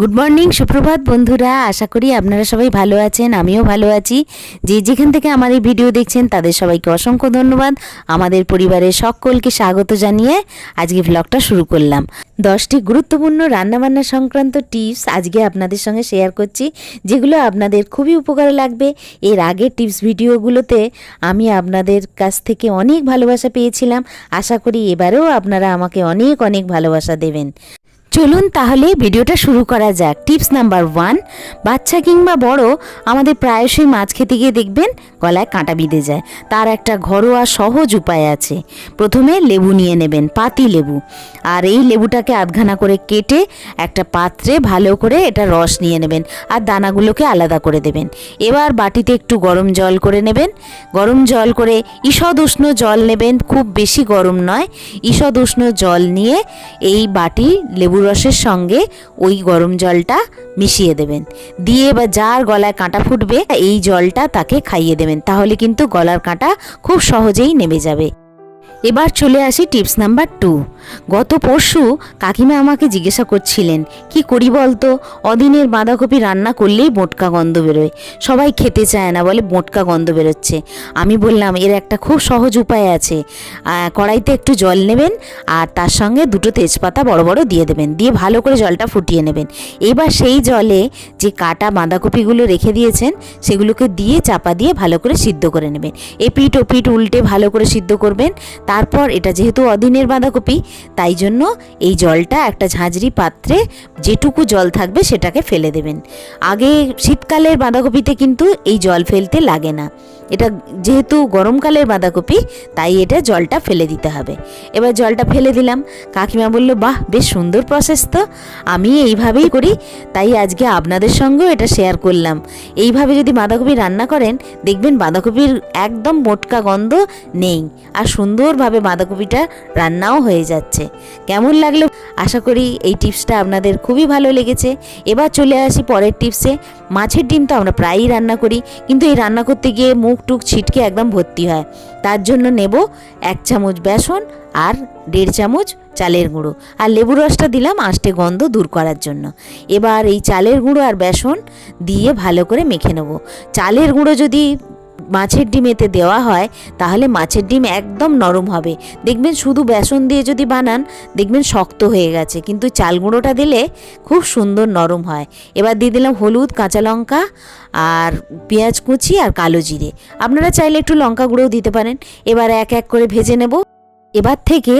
Good morning সুপ্রভাত বন্ধুরা। আশা করি আপনারা সবাই ভালো আছেন, আমিও ভালো আছি। যে যেখান থেকে আমার এই ভিডিও দেখছেন, তাদের সবাইকে অসংখ্য ধন্যবাদ। আমাদের পরিবারের সকলকে স্বাগত জানিয়ে আজকে ভ্লগটা শুরু করলাম। দশটি গুরুত্বপূর্ণ রান্নাবান্না সংক্রান্ত টিপস আজকে আপনাদের সঙ্গে শেয়ার করছি, যেগুলো আপনাদের খুবই উপকারে লাগবে। এর আগের টিপস ভিডিওগুলোতে আমি আপনাদের কাছ থেকে অনেক ভালোবাসা পেয়েছিলাম। আশা করি এবারেও আপনারা আমাকে অনেক অনেক ভালোবাসা দেবেন। চলুন তাহলে ভিডিওটা শুরু করা যাক। টিপস নাম্বার ওয়ান, বাচ্চা কিংবা বড় আমাদের প্রায়শই মাছ খেতে গিয়ে দেখবেন গলায় কাঁটা বিঁধে যায়। তার একটা ঘরোয়া সহজ উপায় আছে। প্রথমে লেবু নিয়ে নেবেন, পাতি লেবু। আর এই লেবুটাকে আধখানা করে কেটে একটা পাত্রে ভালো করে এটা রস নিয়ে নেবেন আর দানাগুলোকে আলাদা করে দেবেন। এবার বাটিতে একটু গরম জল করে নেবেন। গরম জল করে ঈষদ উষ্ণ জল নেবেন, খুব বেশি গরম নয়। ঈষদ উষ্ণ জল নিয়ে এই বাটি লেবু রসের সঙ্গে ওই গরম জলটা মিশিয়ে দেবেন। দিয়ে বা যার গলায় কাঁটা ফুটবে, এই জলটা তাকে খাইয়ে দেবেন। তাহলে কিন্তু গলার কাঁটা খুব সহজেই নেমে যাবে। এবার চলে আসি টিপস নাম্বার টু। গত পরশু কাকিমা আমাকে জিজ্ঞাসা করছিলেন, কি করি বলতো? অদিনের বাঁধাকপি রান্না করলেই মোটকা গন্ধ বেরোয়। সবাই খেতে চায় না বলে মোটকা গন্ধ বেরোচ্ছে। আমি বললাম, এর একটা খুব সহজ উপায় আছে। কড়াইতে একটু জল নেবেন আর তার সঙ্গে দুটো তেজপাতা বড় বড় দিয়ে দেবেন। দিয়ে ভালো করে জলটা ফুটিয়ে নেবেন। এবার সেই জলে যে কাটা বাঁধাকপিগুলো রেখে দিয়েছেন, সেগুলোকে দিয়ে চাপা দিয়ে ভালো করে সিদ্ধ করে নেবেন। এপিট ওপিট উল্টে ভালো করে সিদ্ধ করবেন। তারপর এটা যেহেতু অদিনের বাঁধাকপি, তাই জন্য এই জলটা একটা ঝাঁঝরি পাত্রে যেটুকু জল থাকবে সেটাকে ফেলে দেবেন। আগে শীতকালের বাঁধাকপিতে কিন্তু এই জল ফেলতে লাগে না। এটা যেহেতু গরমকালের বাঁধাকপি, তাই এটা জলটা ফেলে দিতে হবে। এবার জলটা ফেলে দিলাম। কাকিমা বলল, বাহ, বেশ সুন্দর প্রসেস তো। আমি এইভাবেই করি, তাই আজকে আপনাদের সঙ্গেও এটা শেয়ার করলাম। এইভাবে যদি বাঁধাকপি রান্না করেন, দেখবেন বাঁধাকপির একদম মোটকা গন্ধ নেই আর সুন্দরভাবে বাঁধাকপিটা রান্নাও হয়ে যাচ্ছে। কেমন লাগল? আশা করি এই টিপসটা আপনাদের খুবই ভালো লেগেছে। এবার চলে আসি পরের টিপসে। মাছের ডিম তো আমরা প্রায়ই রান্না করি, কিন্তু এই রান্না করতে গিয়ে মুখ টুক ছিটকে একদম ভর্তি হয়। তার জন্য নেব এক চামচ বেসন আর দেড় চামচ চালের গুঁড়ো। আর লেবু রসটা দিলাম আষ্টে গন্ধ দূর করার জন্য। এবার এই চালের গুঁড়ো আর বেসন দিয়ে ভালো করে মেখে নেব। চালের গুঁড়ো যদি মাছের ডিমেতে দেওয়া হয়, তাহলে মাছের ডিম একদম নরম হবে। দেখবেন শুধু বেসন দিয়ে যদি বানান, দেখবেন শক্ত হয়ে গেছে। কিন্তু চাল গুঁড়োটা দিলে খুব সুন্দর নরম হয়। এবার দিয়ে দিলাম হলুদ, কাঁচা লঙ্কা আর পেঁয়াজ কুচি আর কালো জিরে। আপনারা চাইলে একটু লঙ্কা গুঁড়োও দিতে পারেন। এবার এক এক করে ভেজে নেব। এবার থেকে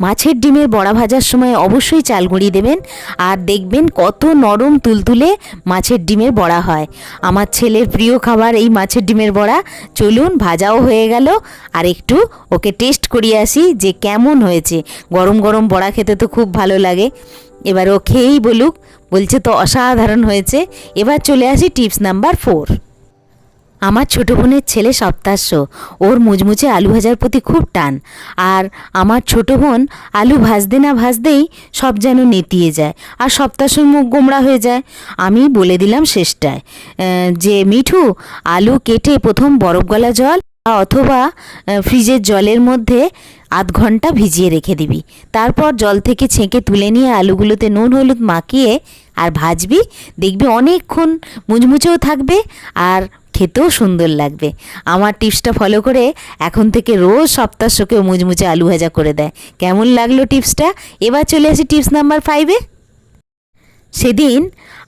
মাছের ডিমের বড়া ভাজার সময় অবশ্যই চাল গুঁড়ি দেবেন আর দেখবেন কত নরম তুলতুলে মাছের ডিমের বড়া হয়। আমার ছেলের প্রিয় খাবার এই মাছের ডিমের বড়া। চলুন, ভাজাও হয়ে গেল। আর একটু ওকে টেস্ট করিয়ে আসি যে কেমন হয়েছে। গরম গরম বড়া খেতে তো খুব ভালো লাগে। এবার ও খেয়েই বলুক, বলছে তো অসাধারণ হয়েছে। এবার চলে আসি টিপস নাম্বার ফোর আমার ছোটো বোনের ছেলে সপ্তাশ্য ওর মুচমুচে আলু ভাজার প্রতি খুব টান। আর আমার ছোট বোন আলু ভাজতে না ভাজতেই সব যেন নেতিয়ে যায় আর সপ্তাশ্বর মুখ গোমড়া হয়ে যায়। আমি বলে দিলাম শেষটায় যে মিঠু, আলু কেটে প্রথম বরফ গলা জল অথবা ফ্রিজের জলের মধ্যে আধ ঘণ্টা ভিজিয়ে রেখে দিবি। তারপর জল থেকে ছেঁকে তুলে নিয়ে আলুগুলোতে নুন, হলুদ মাখিয়ে আর ভাজবি। দেখবি অনেকক্ষণ মুচমুচেও থাকবে আর খেতেও সুন্দর লাগবে। আমার টিপসটা ফলো করে এখন থেকে রোজ সপ্তাহ শোকে মুচমুচে আলু ভাজা করে দেয়। কেমন লাগল টিপসটা এবার চলে আসি টিপস নাম্বার ফাইভে সেদিন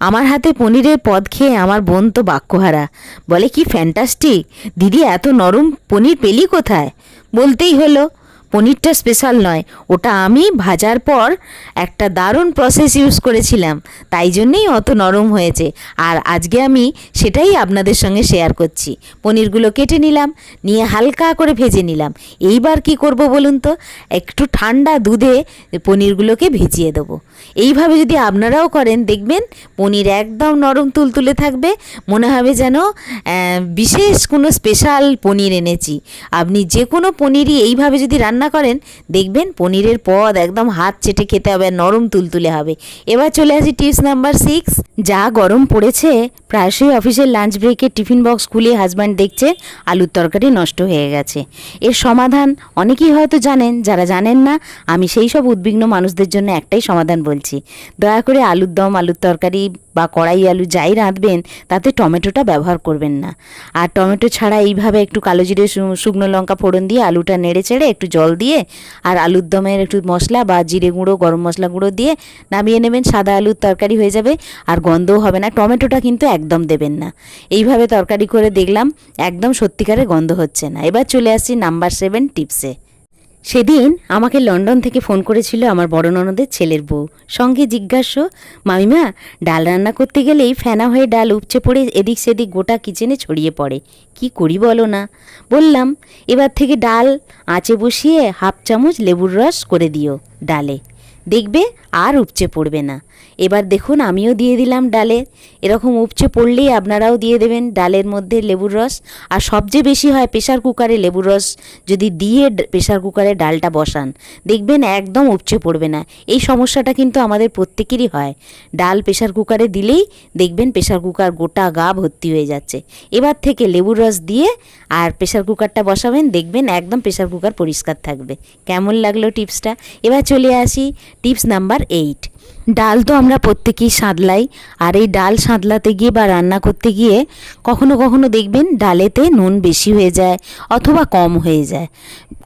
আমার হাতে পনিরের পদ খেয়ে আমার বোন তো বাক্যহারা। বলে, কি ফ্যান্টাস্টিক দিদি এত নরম পনির পেলি কোথায়? বলতেই হলো পনিরটা স্পেশাল নয়, ওটা আমি ভাজার পর একটা দারুণ প্রসেস ইউজ করেছিলাম, তাই জন্যেই অত নরম হয়েছে। আর আজকে আমি সেটাই আপনাদের সঙ্গে শেয়ার করছি। পনিরগুলো কেটে নিলাম, নিয়ে হালকা করে ভেজে নিলাম। এইবার কি করব বলুন তো? একটু ঠান্ডা দুধে পনিরগুলোকে ভিজিয়ে দেবো। এইভাবে যদি আপনারাও করেন, দেখবেন পনির একদম নরম তুলতুলে থাকবে। মনে হবে যেন বিশেষ কোনো স্পেশাল পনির এনেছি। আপনি যে কোনো পনিরই এইভাবে যদি রান্না করেন, দেখবেন পনিরের পদ একদম হাত চেটে খেতে হবে নরম তুলতুলে হবে। এবার চলে আসি টিপস নাম্বার সিক্স যা গরম পড়েছে, প্রায়শই অফিসের লাঞ্চ ব্রেকে টিফিন বক্স খুলে হাজব্যান্ড দেখছে আলুর তরকারি নষ্ট হয়ে গেছে। এর সমাধান অনেকেই হয়তো জানেন, যারা জানেন না, আমি সেই সব উদ্বিগ্ন মানুষদের জন্য একটাই সমাধান বলি বলছি দয়া করে আলুর দম, আলুর তরকারি বা কড়াই আলু যাই রাঁধবেন, তাতে টমেটোটা ব্যবহার করবেন না। আর টমেটো ছাড়া এইভাবে একটু কালো জিরে শুকনো লঙ্কা ফোড়ন দিয়ে আলুটা নেড়ে চেড়ে একটু জল দিয়ে আর আলুর দমের একটু মশলা বা জিরে গুঁড়ো, গরম মশলা গুঁড়ো দিয়ে নামিয়ে নেবেন। সাদা আলুর তরকারি হয়ে যাবে আর গন্ধও হবে না। টমেটোটা কিন্তু একদম দেবেন না। এইভাবে তরকারি করে দেখলাম, একদম সত্যিকারের গন্ধ হচ্ছে না। এবার চলে আসছি নাম্বার সেভেন টিপসে। সেদিন আমাকে লন্ডন থেকে ফোন করেছিল আমার বড় ননদের ছেলের বউ। সঙ্গে জিজ্ঞাস্য, মামিমা, ডাল রান্না করতে গেলেই ফেনা হয়ে ডাল উপচে পড়ে এদিক সেদিক গোটা কিচেনে ছড়িয়ে পড়ে। কি করি বলো না? বললাম, এবার থেকে ডাল আঁচে বসিয়ে হাফ চামচ লেবুর রস করে দিও ডালে। দেখবে আর উপচে পড়বে না। এবার দেখুন, আমিও দিয়ে দিলাম ডালে। এরকম উপচে পড়লেই আপনারাও দিয়ে দেবেন ডালের মধ্যে লেবুর রস। আর সবচেয়ে বেশি হয় প্রেশার কুকারে লেবুর রস। যদি দিয়ে প্রেশার কুকারে ডালটা বসান, দেখবেন একদম উপচে পড়বে না। এই সমস্যাটা কিন্তু আমাদের প্রত্যেকেরই হয়। ডাল প্রেশার কুকারে দিলেই দেখবেন প্রেশার কুকার গোটা গা ভর্তি হয়ে যাচ্ছে। এবার থেকে লেবুর রস দিয়ে আর প্রেশার কুকারটা বসাবেন, দেখবেন একদম প্রেশার কুকার পরিষ্কার থাকবে। কেমন লাগল টিপসটা? এবার চলে আসি টিপস নাম্বার এইট ডাল তো আমরা প্রত্যেকেই সাঁতলাই, আর এই ডাল সাঁতলাতে গিয়ে বা রান্না করতে গিয়ে কখনো কখনো দেখবেন ডালেতে নুন বেশি হয়ে যায় অথবা কম হয়ে যায়।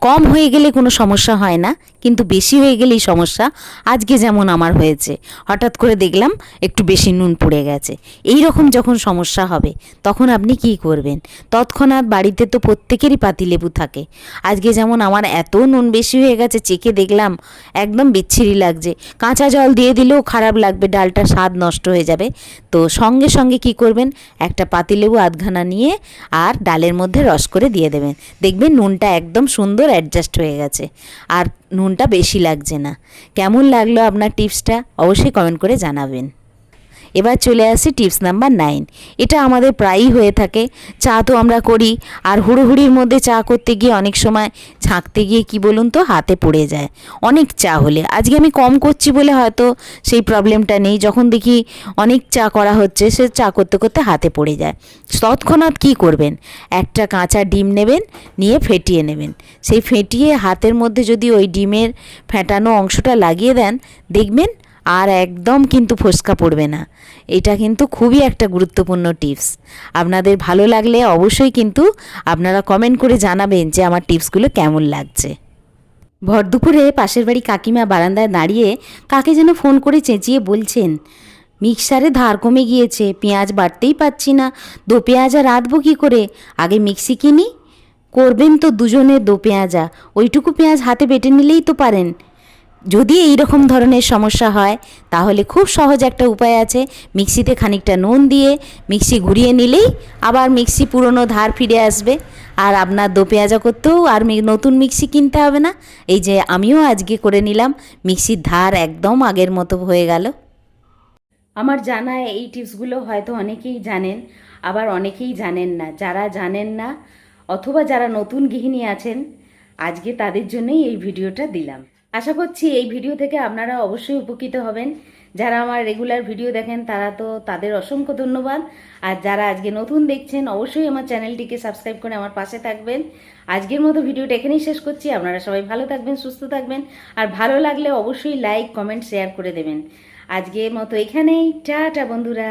কম হয়ে গেলে কোনো সমস্যা হয় না, কিন্তু বেশি হয়ে গেলেই সমস্যা। আজকে যেমন আমার হয়েছে, হঠাৎ করে দেখলাম একটু বেশি নুন পড়ে গেছে। এই রকম যখন সমস্যা হবে, তখন আপনি কি করবেন? তৎক্ষণাৎ বাড়িতে তো প্রত্যেকেরই পাতিলেবু থাকে। আজকে যেমন আমার এত নুন বেশি হয়ে গেছে চেকে দেখলাম, একদম বিচ্ছিরি লাগছে। কাঁচা জল দিয়ে দিলেও খারাপ লাগবে, ডালটা স্বাদ নষ্ট হয়ে যাবে। তো সঙ্গে সঙ্গে কি করবেন? একটা পাতিলেবু, আধখানা নিয়ে আর ডালের মধ্যে রস করে দিয়ে দেবেন। দেখবেন নুনটা একদম সুন্দর অ্যাডজাস্ট হয়ে গেছে। আর নুনটা বেশি লাগছে না। কেমন লাগল আপনার টিপসটা অবশ্যই কমেন্ট করে জানাবেন। এবার চলে আসি টিপস নাম্বার নাইন। এটা আমাদের প্রায়ই হয়ে থাকে। চা তো আমরা করি, আর হুড়োহুড়ির মধ্যে চা করতে গিয়ে অনেক সময় ছাঁকতে গিয়ে কি বলুন তো, হাতে পড়ে যায়। অনেক চা হলে। আজকে আমি কম করছি বলে হয়তো সেই প্রবলেমটা নেই। যখন দেখি অনেক চা করা হচ্ছে, সে চা করতে করতে হাতে পড়ে যায়। তৎক্ষণাৎ কী করবেন? একটা কাঁচা ডিম নেবেন, নিয়ে ফেটিয়ে নেবেন। সেই ফেটিয়ে হাতের মধ্যে যদি ওই ডিমের ফেটানো অংশটা লাগিয়ে দেন, দেখবেন আর একদম কিন্তু ফোসকা পড়বে না। এটা কিন্তু খুবই একটা গুরুত্বপূর্ণ টিপস আপনাদের ভালো লাগলে অবশ্যই কিন্তু আপনারা কমেন্ট করে জানাবেন যে আমার টিপসগুলো কেমন লাগছে। ভর দুপুরে পাশের বাড়ি কাকিমা বারান্দায় দাঁড়িয়ে কাকে যেন ফোন করে চেঁচিয়ে বলছেন, মিক্সারে ধার কমে গিয়েছে, পেঁয়াজ বাটতেই পাচ্ছি না। দো পেঁয়াজা রাঁধবো কী করে? আগে মিক্সি কিনি? করবেন তো দুজনে দো পেঁয়াজা। ওইটুকু পেঁয়াজ হাতে বেটে নিলেই তো পারেন। যদি এই রকম ধরনের সমস্যা হয়, তাহলে খুব সহজ একটা উপায় আছে। মিক্সিতে খানিকটা নুন দিয়ে মিক্সি ঘুরিয়ে নিলেই আবার মিক্সি পুরনো ধার ফিরে আসবে। আর আপনার দো পেঁয়াজা করতেও আর নতুন মিক্সি কিনতে হবে না। এই যে আমিও আজকে করে নিলাম, মিক্সির ধার একদম আগের মতো হয়ে গেল। আমার জানা এই টিপসগুলো হয়তো অনেকেই জানেন, আবার অনেকেই জানেন না। যারা জানেন না, অথবা যারা নতুন গৃহিণী আছেন, আজকে তাদের জন্যই এই ভিডিওটা দিলাম। আশা করছি এই ভিডিও থেকে আপনারা অবশ্যই উপকৃত হবেন। যারা আমার রেগুলার ভিডিও দেখেন, তারা তো তাদের অসংখ্য ধন্যবাদ। আর যারা আজকে নতুন দেখছেন, অবশ্যই আমার চ্যানেলটিকে সাবস্ক্রাইব করে আমার পাশে থাকবেন। আজকের মতো ভিডিওটা এখানেই শেষ করছি। আপনারা সবাই ভালো থাকবেন, সুস্থ থাকবেন। আর ভালো লাগলে অবশ্যই লাইক, কমেন্ট, শেয়ার করে দেবেন। আজকের মতো এখানেই। টাটা, বন্ধুরা।